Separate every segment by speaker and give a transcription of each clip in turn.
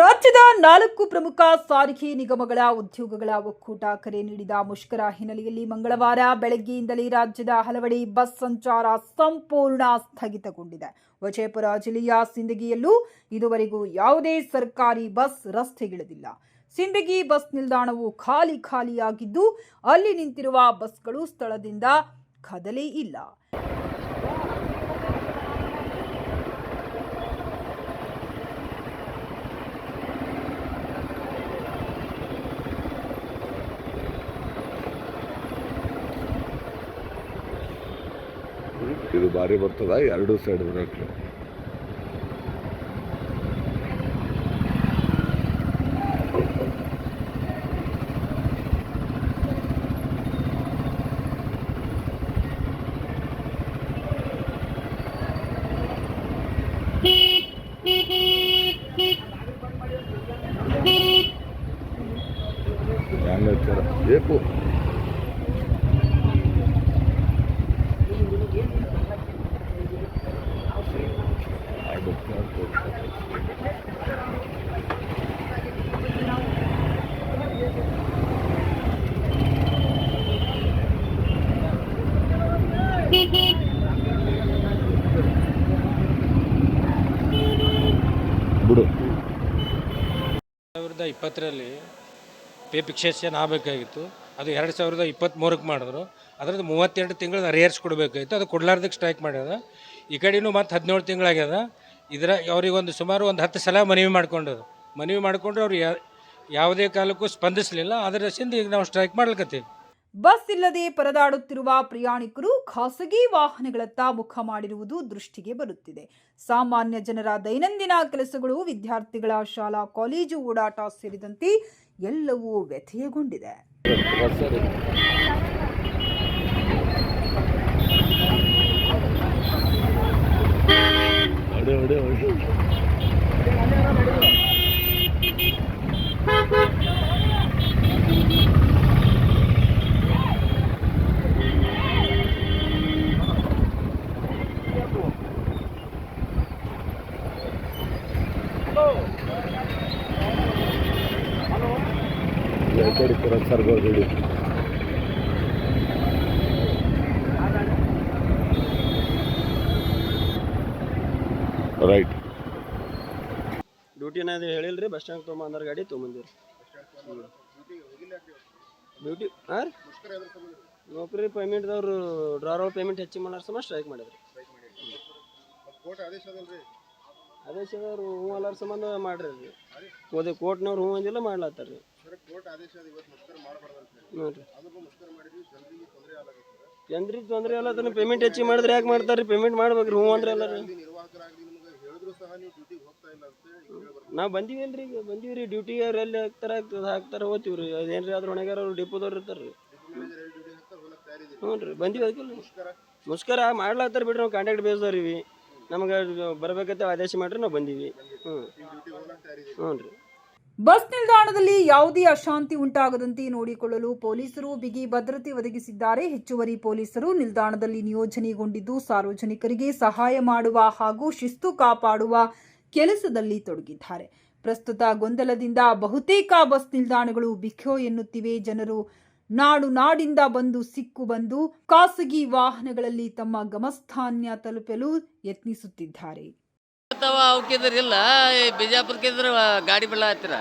Speaker 1: ರಾಜ್ಯದ ನಾಲ್ಕು ಪ್ರಮುಖ ಸಾರಿಗೆ ನಿಗಮಗಳ ಉದ್ಯೋಗಗಳ ಒಕ್ಕೂಟ ಕರೆ ನೀಡಿದ ಮುಷ್ಕರ ಹಿನ್ನೆಲೆಯಲ್ಲಿ ಮಂಗಳವಾರ ಬೆಳಗ್ಗೆಯಿಂದಲೇ ರಾಜ್ಯದ ಹಲವೆಡೆ ಬಸ್ ಸಂಚಾರ ಸಂಪೂರ್ಣ ಸ್ಥಗಿತಗೊಂಡಿದೆ. ವಿಜಯಪುರ ಜಿಲ್ಲೆಯ ಸಿಂದಗಿಯಲ್ಲೂ ಇದುವರೆಗೂ ಯಾವುದೇ ಸರ್ಕಾರಿ ಬಸ್ ರಸ್ತೆಗಿಳಿದಿಲ್ಲ. ಸಿಂದಗಿ ಬಸ್ ನಿಲ್ದಾಣವು ಖಾಲಿ ಖಾಲಿಯಾಗಿದ್ದು, ಅಲ್ಲಿ ನಿಂತಿರುವ ಬಸ್ಗಳು ಸ್ಥಳದಿಂದ ಕದಲೇ ಇಲ್ಲ.
Speaker 2: ಇದು ಭಾರಿ ಬರ್ತದ ಎರಡು ಸೈಡ್ ಬರೋಕ್ಕೆ ಹೆಂಗ್ ಹಚ್ಚಾರ ಬೇಕು
Speaker 3: ಇಪ್ಪತ್ತರಲ್ಲಿ ಪೇ ಫಿಕ್ಸೇಷನ್ ಆಗಬೇಕಾಗಿತ್ತು. ಅದು ಎರಡು ಸಾವಿರದ ಇಪ್ಪತ್ತ್ಮೂರಕ್ಕೆ ಮಾಡಿದ್ರು. ಅದ್ರದ್ದು ಮೂವತ್ತೆರಡು ತಿಂಗಳು ಕೊಡಬೇಕಾಗಿತ್ತು ಅದು ಕೊಡ್ಲಾರ್ದಕ್ಕೆ ಸ್ಟ್ರೈಕ್ ಮಾಡ್ಯದ ಈ ಕಡೆನೂ ಮತ್ತೆ ಹದಿನೇಳು ತಿಂಗಳಾಗ್ಯದ. ಇದರ ಅವ್ರಿಗೆ ಒಂದು ಸುಮಾರು ಒಂದು ಹತ್ತು ಸಲ ಮನವಿ ಮಾಡ್ಕೊಂಡ್ರು. ಮನವಿ ಮಾಡಿಕೊಂಡ್ರೆ ಅವ್ರು ಯಾವುದೇ ಕಾಲಕ್ಕೂ ಸ್ಪಂದಿಸಲಿಲ್ಲ. ಅದರ ಈಗ ನಾವು ಸ್ಟ್ರೈಕ್ ಮಾಡ್ಲಿಕತ್ತೀವಿ.
Speaker 1: ಬಸ್ ಇಲ್ಲದೆ ಪರದಾಡುತ್ತಿರುವ ಪ್ರಯಾಣಿಕರು ಖಾಸಗಿ ವಾಹನಗಳತ್ತ ಮುಖ ಮಾಡಿರುವುದು ದೃಷ್ಟಿಗೆ ಬರುತ್ತಿದೆ. ಸಾಮಾನ್ಯ ಜನರ ದೈನಂದಿನ ಕೆಲಸಗಳು ವಿದ್ಯಾರ್ಥಿಗಳ ಶಾಲಾ ಕಾಲೇಜು ಓಡಾಟ ಸೇರಿದಂತೆ ಎಲ್ಲವೂ ವ್ಯಥೆಯಗೊಂಡಿದೆ.
Speaker 2: ಸರಿ ಹೊಡೆ ಹೊಡೆ ಹೊಡೆ ರೈಟ್
Speaker 4: ಡ್ಯೂಟಿನ ಹೇಳಿಲ್ರಿ ಬಸ್ ಸ್ಟ್ಯಾಂಡ್ ತೊಗೊಂಬಂದ್ರೆ ಗಾಡಿ ತೊಗೊಂಬಂದಿರಿ ಡ್ಯೂಟಿ ಹಾಂ ನೌಕರಿ ಪೇಮೆಂಟ್ದವ್ರು ಡ್ರಾರ್ ಪೇಮೆಂಟ್ ಹೆಚ್ಚಿಗೆ ಮಾಡೋ ಸಮ ಸ್ಟ್ರೈಕ್ ಮಾಡಿದ್ರಿ. ಆದೇಶದವ್ರು ಹ್ಞೂ ಅಲ್ಲಾರ ಸಂಬಂಧ ಮಾಡಿರಿ ಓದಿ ಕೋರ್ಟ್ನವ್ರು ಹ್ಞೂ ಅಂದಿಲ್ಲ ಮಾಡ್ಲತ್ತಾರ ರೀ ಜನರಿಗೆ ತೊಂದರೆ ಅಲ್ಲ ಅದನ್ನ ಪೇಮೆಂಟ್ ಹೆಚ್ಚಿಗೆ ಮಾಡಿದ್ರೆ ಯಾಕೆ ಮಾಡ್ತಾರೆ ಪೇಮೆಂಟ್ ಮಾಡ್ಬೇಕ್ರಿ ಹ್ಞೂ ಅಂದ್ರೆ ಎಲ್ಲ ನಾವು ಬಂದೀವಿ ಅಲ್ರಿ ಈಗ? ಬಂದೀವಿ ರೀ ಡ್ಯೂಟಿಗೆ ಅವ್ರು ಎಲ್ಲಿ ಹಾಕ್ತಾರ ಹಾಕ್ತಾರ ಹೋಗ್ತೀವ್ರಿ ಅದೇನ್ರಿ ಅದ್ರ ಹೊಣೆಗಾರ ಅವ್ರು ಡಿಪೋದವ್ರು ಇರ್ತಾರ್ರಿ. ಹ್ಞೂ ರೀ. ಬಂದೀವಿ ಅದಕ್ಕಿಲ್ಲ ಮುಷ್ಕರ ಮಾಡ್ಲಾತ್ತಾರ ಬಿಡ್ರಿ ನಾವು ಕಾಂಟ್ಯಾಕ್ಟ್ ಬೇಸ್ದವ್ರಿ ನಮಗೆ ಬರ್ಬೇಕಂತ ಆದೇಶ ಮಾಡ್ರಿ ನಾವು ಬಂದೀವಿ. ಹ್ಞೂ. ಹ್ಞೂ ರೀ.
Speaker 1: ಬಸ್ ನಿಲ್ದಾಣದಲ್ಲಿ ಯಾವುದೇ ಅಶಾಂತಿ ಉಂಟಾಗದಂತೆ ನೋಡಿಕೊಳ್ಳಲು ಪೊಲೀಸರು ಬಿಗಿ ಭದ್ರತೆ ಒದಗಿಸಿದ್ದಾರೆ. ಹೆಚ್ಚುವರಿ ಪೊಲೀಸರು ನಿಲ್ದಾಣದಲ್ಲಿ ನಿಯೋಜನೆಗೊಂಡಿದ್ದು ಸಾರ್ವಜನಿಕರಿಗೆ ಸಹಾಯ ಮಾಡುವ ಹಾಗೂ ಶಿಸ್ತು ಕಾಪಾಡುವ ಕೆಲಸದಲ್ಲಿ ತೊಡಗಿದ್ದಾರೆ. ಪ್ರಸ್ತುತ ಗೊಂದಲದಿಂದ ಬಹುತೇಕ ಬಸ್ ನಿಲ್ದಾಣಗಳು ಬಿಖೋ ಎನ್ನುತ್ತಿವೆ. ಜನರು ನಾಡು ನಾಡಿಂದ ಬಂದು ಸಿಕ್ಕು ಬಂದು ಖಾಸಗಿ ವಾಹನಗಳಲ್ಲಿ ತಮ್ಮ ಗಮಸ್ಥಾನ್ಯ ತಲುಪಲು ಯತ್ನಿಸುತ್ತಿದ್ದಾರೆ.
Speaker 5: ಅಥವಾ ಅವಕ್ಕಿದ್ರ ಇಲ್ಲ ಈ ಬಿಜಾಪುರಕ್ಕಿದ್ರ ಗಾಡಿ ಬೆಳ್ಳ ಹತ್ತಿರ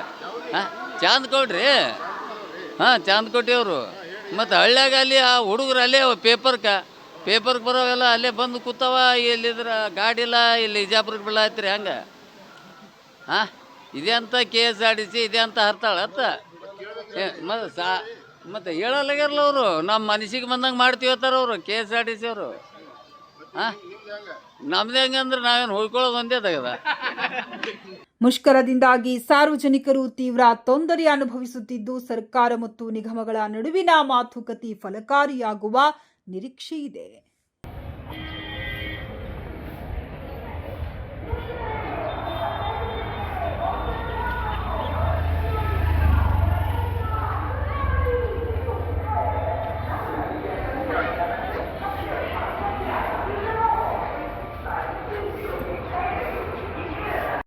Speaker 5: ಹಾಂ ಚಾಂದ್ ಕೊಡ್ರಿ ಹಾಂ ಚಾಂದ್ ಕೊಟ್ಟಿವ್ರು ಮತ್ತು ಹಳ್ಳ್ಯಾಗ ಅಲ್ಲಿ, ಆ ಹುಡುಗರು ಅಲ್ಲೇ ಪೇಪರ್ಕ ಪೇಪರ್ಗೆ ಬರೋವೆಲ್ಲ ಅಲ್ಲೇ ಬಂದು ಕೂತಾವ ಇಲ್ಲಿದ್ರ ಗಾಡಿ ಇಲ್ಲ, ಇಲ್ಲಿ ಬಿಜಾಪುರಕ್ಕೆ ಬೆಳ್ಳ ಹತ್ತಿರ ಹೆಂಗೆ? ಹಾಂ, ಇದೆ ಅಂತ K S R T C, ಇದೆ ಅಂತ ಹರ್ತಾಳ, ಅತ್ತ? ಮತ್ತು ಸಾ, ಮತ್ತು ಹೇಳಲ್ಲಾಗ್ಯಾರಲ್ಲ ಅವರು, ನಮ್ಮ ಮನಸ್ಸಿಗೆ ಬಂದಂಗೆ ಮಾಡ್ತೀವಿ ಅವರು, K S R T C ಅವರು. ಹಾಂ? ನಮ್ದು ಹೆಂಗಂದ್ರೆ ನಾವೇನು ಹೋಗ್ಕೊಳ್ಳೋದು ಒಂದೇ ತೆಗೆದ.
Speaker 1: ಮುಷ್ಕರದಿಂದಾಗಿ ಸಾರ್ವಜನಿಕರು ತೀವ್ರ ತೊಂದರೆ ಅನುಭವಿಸುತ್ತಿದ್ದು ಸರ್ಕಾರ ಮತ್ತು ನಿಗಮಗಳ ನಡುವಿನ ಮಾತುಕತೆ ಫಲಕಾರಿಯಾಗುವ ನಿರೀಕ್ಷೆ ಇದೆ.